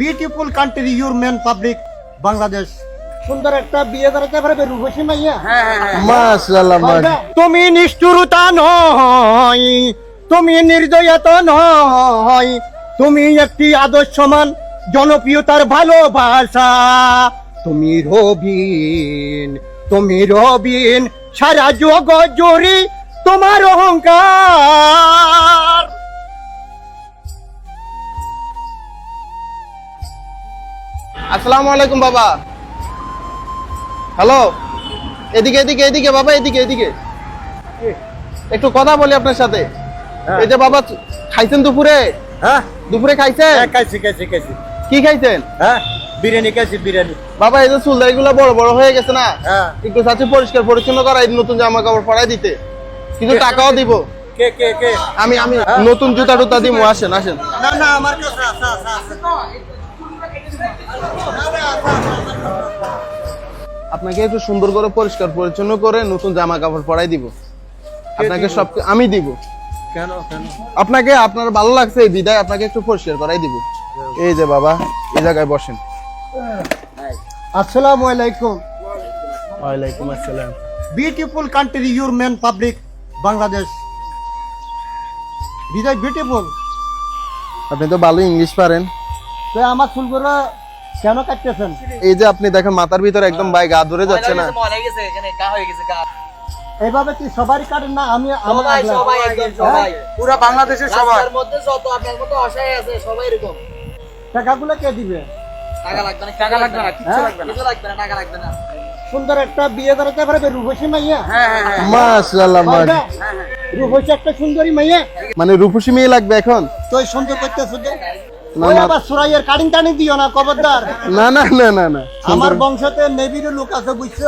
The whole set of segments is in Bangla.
Beautiful country your men public Bangladesh সুন্দর একটা বিয়ে করাতে পারবে রূপসী মাইয়া মাশাআল্লাহ মাশাআল্লাহ। তুমি নিষ্ঠুরতা নয় তুমি নির্দয়তা নয় তুমি একটি আদর্শমান জনপ্রিয়তার ভালোবাসা। তুমি রবিন তুমি রবিন সারা জগৎ জুড়ি তোমার অহংকার। আসসালামু আলাইকুম বাবা। হ্যালো? এদিকে এদিকে এদিকে বাবা এদিকে এদিকে। একটু কথা বলি আপনার সাথে। হ্যাঁ। এই যে বাবা খাইছেন দুপুরে? হ্যাঁ। দুপুরে খাইছেন? কাছি কাছি কাছি কি খাইছেন? হ্যাঁ বিরিয়ানি কাছি বিরিয়ানি। বাবা এই যে চুলদারি গুলো বড় বড় হয়ে গেছে না? হ্যাঁ। একটু চাচ্ছি পরিষ্কার পরিচ্ছন্ন করা এই নতুন জামা কাপড় পরাই দিতে। কিন্তু টাকাও দিব। কে কে কে? আমি আমি নতুন জুতা টুতা দিব আসেন আসেন। না না আমার কাছে আছে, আছে, আছে। আপনাকে একটু সুন্দর করে পরিষ্কার পরিচ্ছন্ন করে নতুন জামা কাপড় পরাই দিব। আপনাকে সব আমি দিব। কেন কেন? আপনাকে আপনার ভালো লাগছে এই বিদায় আপনাকে একটু পরিষ্কার করাই দিব। এই যে বাবা এই জায়গায় বসেন। আসসালামু আলাইকুম। ওয়ালাইকুম আসসালাম। Beautiful country your men public Bangladesh বিদায় বিউটিফুল আপনি তো ভালো ইংলিশ পারেন। তো আমার চুলগুলো কেন কাটতেছেন? এই যে আপনি দেখেন মাথার ভিতরে একদম ভাই গা ধরে যাচ্ছে না। গেছে এখানে গা হয়ে গেছে গা। এইভাবে কি সবারই কাটেন না? আমি আমার সবাই সবাই একদম সবাই। পুরো বাংলাদেশের মধ্যে যত আপনার মতো অসহায় আছে সবাই এরকম। টাকাগুলো কে দিবে? টাকা লাগবে না টাকা লাগবে না কিচ্ছু হ্যাঁ? লাগবে না। কিছু লাগবে না টাকা লাগবে না। সুন্দর একটা বিয়ে করাতে পারবে রূপসী মাইয়া? হ্যাঁ হ্যাঁ হ্যাঁ। মাশাআল্লাহ রূপসী একটা সুন্দরী মাইয়া? মানে রূপসী মেয়ে লাগবে এখন? তো সুন্দর না, ওই আবার সুরাইয়ের কাটিং টানি দিও না খবরদার। না না না না না। আমার বংশতে নেবির লোক আছে বুঝছ?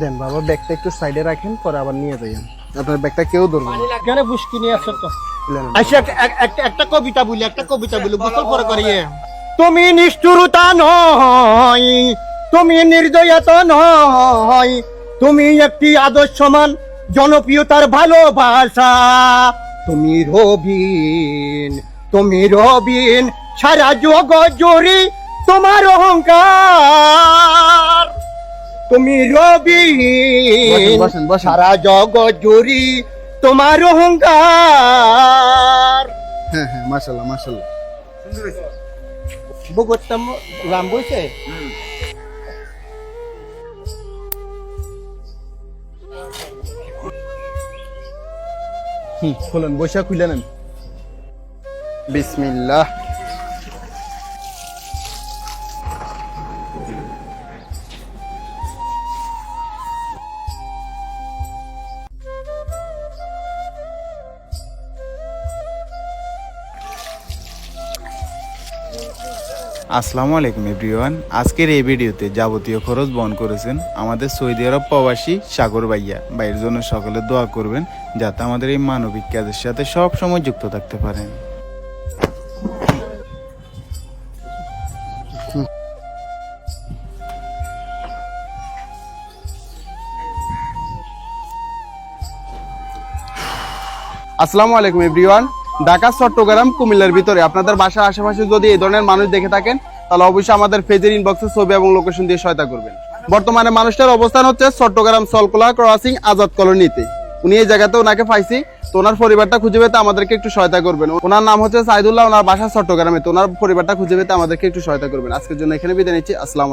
দেন বাবা ব্যাগটা একটু সাইডে রাখেন পরে আবার নিয়ে যাইয়েন। আপনার ব্যাগটা কেউ ধরবে না। কেন বুসকি নিয়ে আসছো তো। আচ্ছা এক- এক- একটা একটা কবিতা বলি একটা কবিতা বলি গোসল পরে করিয়ে তুমি নিষ্ঠুরতা নয় তুমি নির্দয়তা নয় তুমি একটি আদর্শমান জনপ্রিয়তার ভালোবাসা। তুমি রবিন তুমি রবিন সারা জগৎ জুড়ি তোমার অহংকার। তুমি রবিন। সারা জগৎ জুড়ি তোমার অহংকার। হ্যাঁ হ্যাঁ মাশাআল্লাহ মাশাআল্লাহ। বগরতাম রাম বইছে? হুম খুলেন বৈশাখ খুলে নেন। বিসমিল্লাহ। আসসালামু আলাইকুম এভরিওয়ান আজকের এই ভিডিওতে যাবতীয় খরচ বহন করেছেন আমাদের সৌদি আরব প্রবাসী সাগর ভাইয়া। ভাইয়ের জন্য সকলে দোয়া করবেন, যাতে আমাদের এই মানবিক কাজের সাথে সব সময় যুক্ত থাকতে পারেন। আসসালামু আলাইকুম এভরিওয়ান ঢাকা, চট্টগ্রাম, কুমিল্লার ভিতরে। আপনাদের বাসার আশেপাশে যদি এই ধরনের মানুষ দেখে থাকেন, তাহলে অবশ্যই আমাদের ফেজের ইনবক্সে ছবি এবং লোকেশন দিয়ে সহায়তা করবেন। বর্তমানে মানুষটার অবস্থান হচ্ছে চট্টগ্রাম, সলকোলা, ক্রসিং, আজাদ কলোনিতে। উনি এই জায়গাতে ওনাকে পাইছি। তো ওনার পরিবারটা খুঁজে পেতে আমাদেরকে একটু সহায়তা করবেন। ওনার নাম হচ্ছে সাইদুল্লাহ, ওনার বাসা চট্টগ্রামে। তো ওনার পরিবারটা খুঁজে পেতে আমাদেরকে একটু সহায়তা করবেন। আজকের জন্য এখানে বিদায় নিচ্ছি। আসসালামু